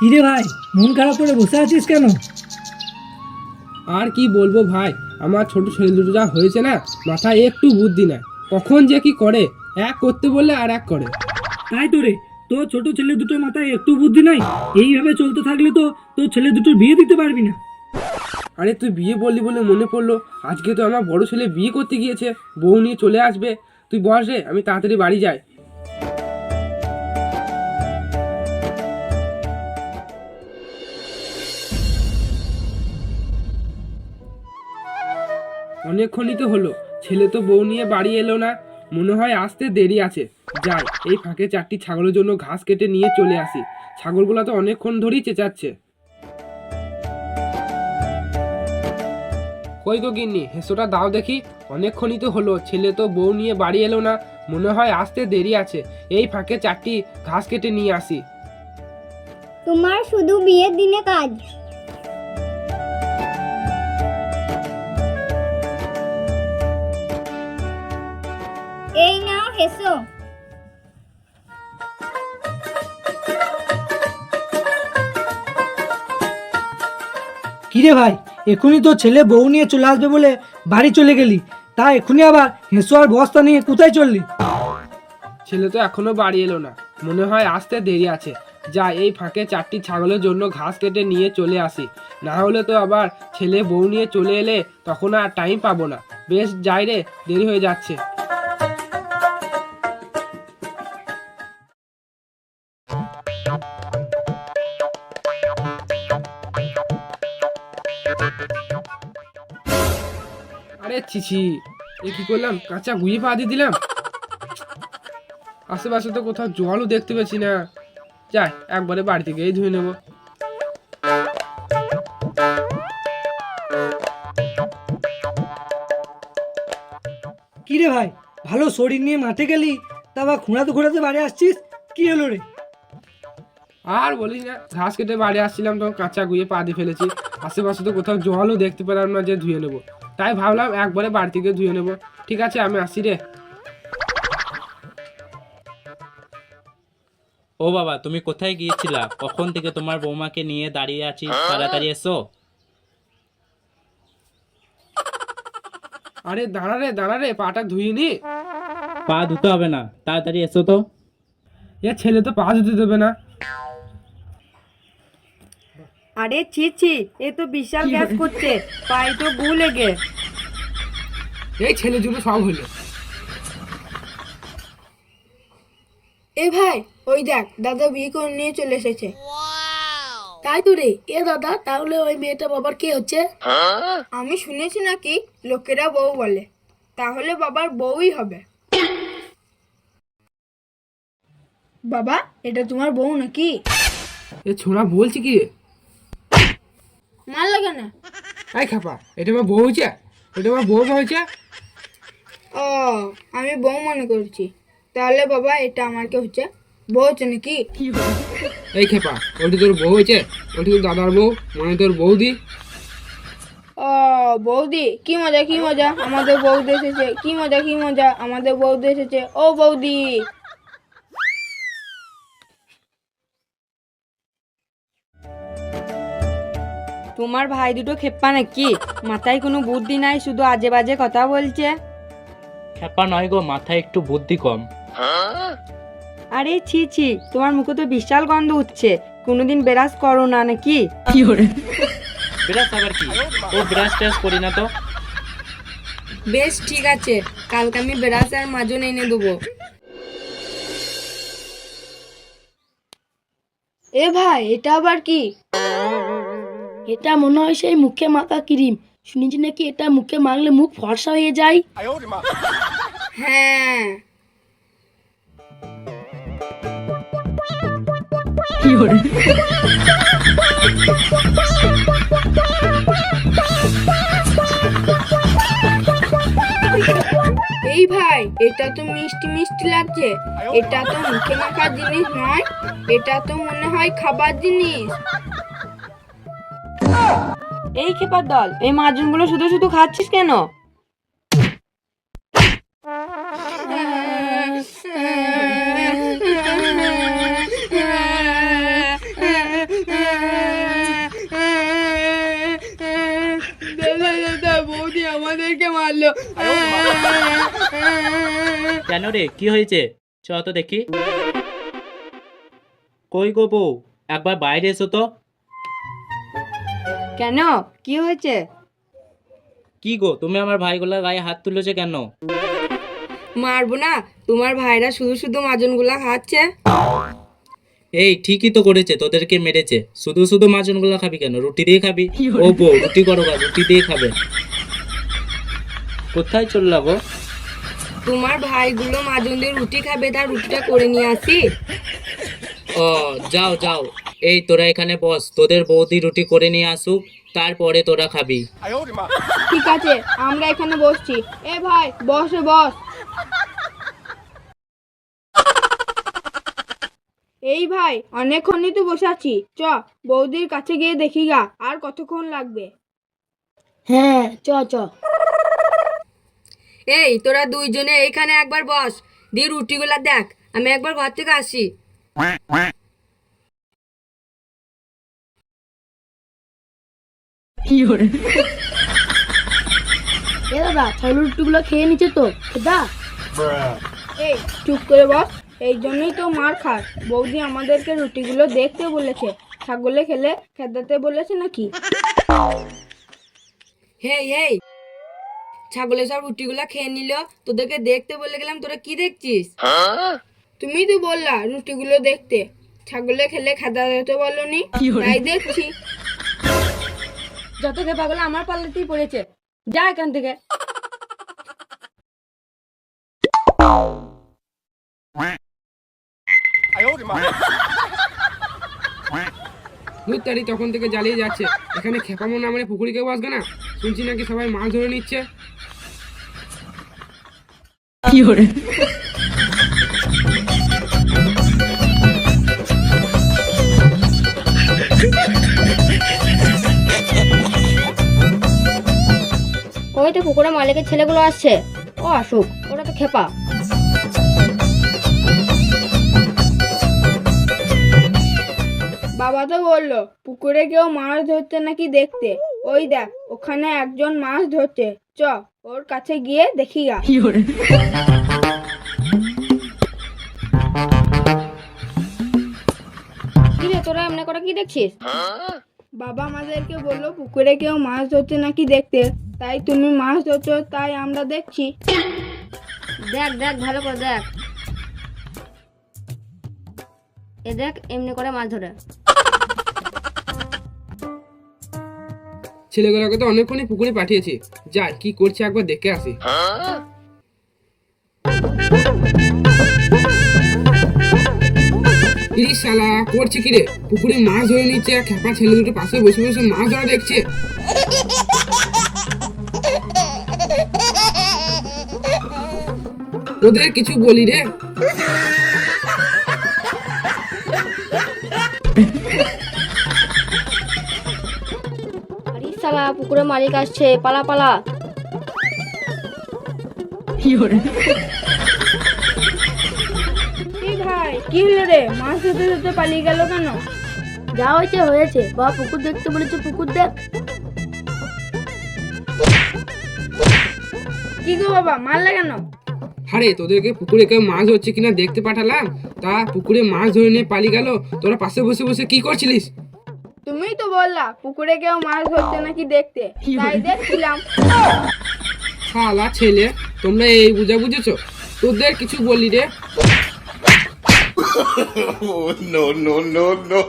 কিরে ভাই? মন খারাপ করে বসে আছিস কেন? আর কি বলব ভাই আমার ছোট ছেলে দুটো যা হয়েছে না মাথায় একটু বুদ্ধি নাই। কখন যে কি করে এক করতে বললে আর এক করে। তাই তো রে তোর ছোট ছেলে দুটোর মাথায় একটু বুদ্ধি নাই? এইভাবে চলতে থাকলে তো তোর ছেলে দুটোর বিয়ে দিতে পারবি না। আরে তুই বিয়ে বললি বলে মনে পড়ল আজকে তো আমার বড় ছেলে বিয়ে করতে গিয়েছে বউ নিয়ে চলে আসবে। তুই বস রে আমি তাড়াতাড়ি বাড়ি যাই। অনেকক্ষণই তো হলো। ছেলে তো বউ নিয়ে বাড়ি এলো না। মনে হয় আসতে দেরি আছে। যাই, এই ফাঁকে চারটি ছাগলের জন্য ঘাস কেটে নিয়ে চলে আসি। ছাগলগুলো তো অনেকক্ষণ ধরেই চেঁচাচ্ছে। কই গো গিন্নি, হেসোটা দাও দেখি। অনেকক্ষণই তো হলো, ছেলে তো বউ নিয়ে বাড়ি এলো না। মনে হয় আসতে দেরি আছে। এই ফাঁকে চারটি ঘাস কেটে নিয়ে আসি। তোমার শুধু বিয়ের দিনে কাজ। এই কিরে ভাই এখনই তো ছেলে বউ নিয়ে চলে আসবে বলে বাড়ি চলে গেলি তা এখনই আবার হেঁসো আর বস্তা নিয়ে কোথায় চললি? ছেলে তো এখনও বাড়ি এলো না মনে হয় আসতে দেরি আছে। যা এই ফাঁকে চারটি ছাগলের জন্য ঘাস কেটে নিয়ে চলে আসি। না হলে তো আবার ছেলে বউ নিয়ে চলে এলে তখন আর টাইম পাবো না। বেশ যাই রে দেরি হয়ে যাচ্ছে। আরে ছিছি এ কি করলাম? কাঁচা গুয়ে পা দিয়ে দিলাম? আশেপাশে তো কোথাও জলও দেখতে পেয়েছি না। যাই, একবারে বাড়ি থেকেই ধুয়ে নেব। কিরে ভাই, ভালো শরীর নিয়ে মাঠে গেলি? তা আবার খুঁড়াতে খুঁড়াতে বাড়ি আসছিস? কি হলো রে? আর বলিস না ঘাস কেটে বাড়ি আসছিলাম তখন কাঁচা গুয়ে পা দিয়ে ফেলেছি। আশেপাশে তো কোথাও জলও দেখতে পেলাম না যে ধুয়ে নেব। তাই ভাবলাম একবারে বাড়ি থেকে ধুয়ে নেব। ঠিক আছে আমি আসি রে। ও বাবা তুমি কোথায় গিয়েছিলা? কখন থেকে তোমার বৌমাকে নিয়ে দাঁড়িয়ে আছি? তাড়াতাড়ি এসো। আরে দাঁড়া রে দাঁড়া রে পাটা ধুয়ে নি পা ধুতে হবে না তাড়াতাড়ি এসো তো। এ ছেলে তো পা ধুতে দেবে না। আরে ছি ছি এ তো বিশাল গ্যাস করছে পায়ে তো গু লেগে এই ছেলের জন্য সব হলো। এ ভাই ওই দেখ দাদা বিয়ে করে নিয়ে চলে এসেছে। তাই তো রে এ দাদা তাহলে ওই মেয়েটা বাবার কে হচ্ছে? আমি শুনেছি নাকি লোকেরা বউ বলে। তাহলে বাবার বউই হবে। বাবা এটা তোমার বউ নাকি? এ ছোড়া বলছি কি রে মার লাগে না এই খাপা এটা আমার বউ হয়েছে? এটা আমার বউ হয়েছে? ও আমি বউ মনে করছি। তাহলে বাবা এটা আমার কে হচ্ছে? বউ হচ্ছে নাকি? এই খেপা ওটি তোর বউ হয়েছে? ওটি তোর দাদার বউ মানে তোর বৌদি। ও বৌদি কি মজা কি মজা? আমাদের বৌদি এসেছে কি মজা কি মজা? আমাদের বৌদি এসেছে। ও বৌদি। তোমার ভাই দুটো খেপ্পা নাকি? মাথায় কোনো বুদ্ধি নাই শুধু আজে বাজে কথা বলছে। খেপা নয় গো মাথায় একটু বুদ্ধি কম। আরে ছি ছি তোমার মুখে তো বিশাল গন্ধ উঠছে। কোনোদিন বেরাস করো না নাকি? বিরাজ আবার কি? ও বিরাজ টেরাজ করি না তো? বেশ ঠিক আছে। কালকে আমি বেড়াস আর মাজন এনে দেবো। এ ভাই এটা আবার কি? এটা মনে হয় সেই মুখে মাখা ক্রিম। শুনেছি নাকি এটা মুখে মাখলে মুখ ফর্সা হয়ে যায়? হ্যাঁ। এই ভাই, এটা তো মিষ্টি মিষ্টি লাগছে। এটা তো মুখে মাখার জিনিস নয়, এটা তো মনে হয় খাবার জিনিস। এই খেপার দল এই মাজনগুলো শুধু শুধু খাচ্ছিস কেন? বৌদি আমাদেরকে মারলো। কেন রে? কি হয়েছে? চ তো দেখি। কই গো বউ? একবার বাইরে এসো তো। কেন? কি হয়েছে? কি গো তুমি আমার ভাইগুলার গায়ে হাত তুলেছো কেন? মারবো না তোমার ভাইরা শুধু শুধু মাজনগুলা খাচ্ছে। এই ঠিকই তো করেছে তোদেরকে মেরেছে। শুধু শুধু মাজনগুলো খাবি কেন? রুটি দিয়ে খাবি? ও বউ রুটি করো গা, রুটি দিয়ে খাবে। কোথায় চললা গো? তোমার ভাইগুলো মাজন দিয়ে রুটি খাবে তার রুটিটা করে নিয়ে আসি। ও যাও যাও। এই তোরা এখানে বস তোদের বৌদি রুটি করে নিয়ে আসুক তারপরে তোরা খাবি। ঠিক আছে আমরা এখানে বসছি। এ ভাই বসে বস। এই ভাই অনেকক্ষণই তো বসে আছি। চ বৌদির কাছে গিয়ে দেখি গা আর কতক্ষণ লাগবে? হ্যাঁ চ চ। এই তোরা দুইজনে এইখানে একবার বস। দিয়ে রুটিগুলা দেখ আমি একবার ঘর থেকে আসি। এ দাদা ছাগল রুটিগুলো খেয়ে নিচ্ছে তো? দা এই চুপ করে বস। এই জন্যই তো মার খাস। বৌদি আমাদেরকে রুটিগুলো দেখতে বলেছে। ছাগলে খেলে খেদাতে বলেছে নাকি? হেই হেই। ছাগলের সব রুটিগুলা খেয়ে নিল। তোদেরকে দেখতে বলে গেলাম তোরা কি দেখছিস? তুমি তো বললা রুটিগুলো দেখতে। ছাগলে খেলে খেদা দিতে বলনি তাই দেখছি। যত কে পাগল আমার পাল্লাতেই পড়েছে। যা এখান থেকে। দুধ তখন থেকে জ্বালিয়ে যাচ্ছে। এখানে খেপা মনে আমার পুকুরি কেউ আসবে না? শুনছি নাকি সবাই মাছ ধরে নিচ্ছে? ওই তো পুকুরের মালিকের ছেলেগুলো আসছে। ও আসুক ওরা তো খেপা। বাবা তো বলল পুকুরে কেউ মাছ ধরছে নাকি দেখতে? ওই দেখ ওখানে একজন মাছ ধরছে। চ ওর কাছে গিয়ে দেখি গা। কি রে তোরা এমনি করে কি দেখছিস? বাবা আমাদেরকে বলল পুকুরে কেউ মাছ ধরছে নাকি দেখতে? তাই তুমি মাছ ধরছো তাই আমরা দেখছি। দেখ দেখ ভালো করে দেখ। এ দেখ এমনি করে মাছ ধরে। ছেলেগুলোকে তো অনেকক্ষণই পুকুরে পাঠিয়েছি। যাই কি করছে একবার দেখে আসি। ইরি শালা করছে কি রে? পুকুরে মাছ ধরে নিচ্ছে আর খেপা ছেলে দুটো পাশে বসে বসে মাছ ধরা দেখছে। ওদের কিছু বলি রে। আরে শালা পুকুরের মালিক আসছে পালা পালা। ভাই কি হলো রে? মাছ ধরতে ধরতে পালিয়ে গেল কেন? যা হয়েছে হয়েছে। বাবা পুকুর দেখতে বলেছে পুকুর দেখ। কি গো বাবা মারলে কেন? আরে তোদেরকে পুকুরে কেউ মাছ ধরছে কিনা দেখতে পাঠালাম। তা পুকুরে মাছ ধরে নিয়ে পালিয়ে গেল। তোরা পাশে বসে বসে কি করছিলিস? তুমি তো বললা পুকুরে কেউ মাছ ধরছে নাকি দেখতে। তাই দেখছিলাম। শালা ছেলে তোমরা এই বুঝা বুঝেছ? তোদের কিছু বলি রে। Oh, no, no, no, no.